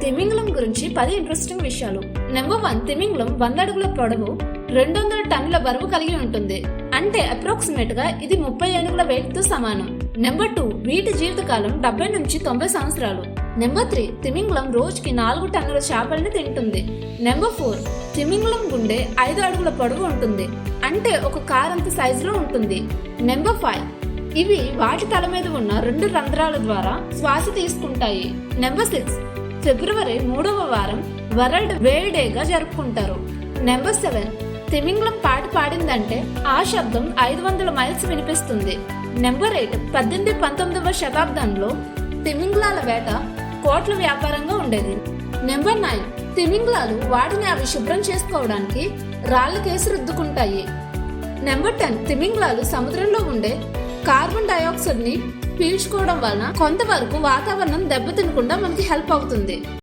తిమింగలం గురించి పది ఇంట్రెస్టింగ్ విషయాలు. నెంబర్ వన్ తిమింగలం వంద అడుగుల పొడవు రెండు వందల టన్నుల బరువు కలిగి ఉంటుంది. అంటే అప్రాక్సిమేట్గా ఇది ముప్పై ఏనుగుల వెయిట్తో సమానం. నెంబర్ టూ వీటి జీవితకాలం డెబ్బై నుంచి తొంభై సంవత్సరాలు. నెంబర్ త్రీ తిమింగలం రోజుకి నాలుగు టన్నుల చేపలను తింటుంది. నెంబర్ ఫోర్ తిమింగలం గుండె ఐదు అడుగుల పొడవు ఉంటుంది. అంటే ఒక కార్ అంత సైజులో ఉంటుంది. నెంబర్ ఫైవ్ ఇవి వాటి తల మీద ఉన్న రెండు రంధ్రాల ద్వారా శ్వాస తీసుకుంటాయి. నెంబర్ సిక్స్ ఫిబ్రవరి మూడవ వారం వరల్డ్ వేల్ డేగా జరుపుకుంటారు. నెంబర్ సెవెన్ తిమింగలం పాట పాడిందంటే ఆ శబ్దం ఐదు వందల మైల్స్ వినిపిస్తుంది. నెంబర్ ఎయిట్ పద్దెనిమిది పంతొమ్మిదవ శతాబ్దంలో తిమింగలాల వేట కోట్ల వ్యాపారంగా ఉండేది. నెంబర్ నైన్ తిమింగలాలు వాటిని అవి శుభ్రం చేసుకోవడానికి రాళ్ళకేసి రుద్దుకుంటాయి. నెంబర్ టెన్ తిమింగలాలు సముద్రంలో ఉండే కార్బన్ డైఆక్సైడ్ని పీల్చుకోవడం వలన కొంతవరకు వాతావరణం దెబ్బతినకుండా మనకి హెల్ప్ అవుతుంది.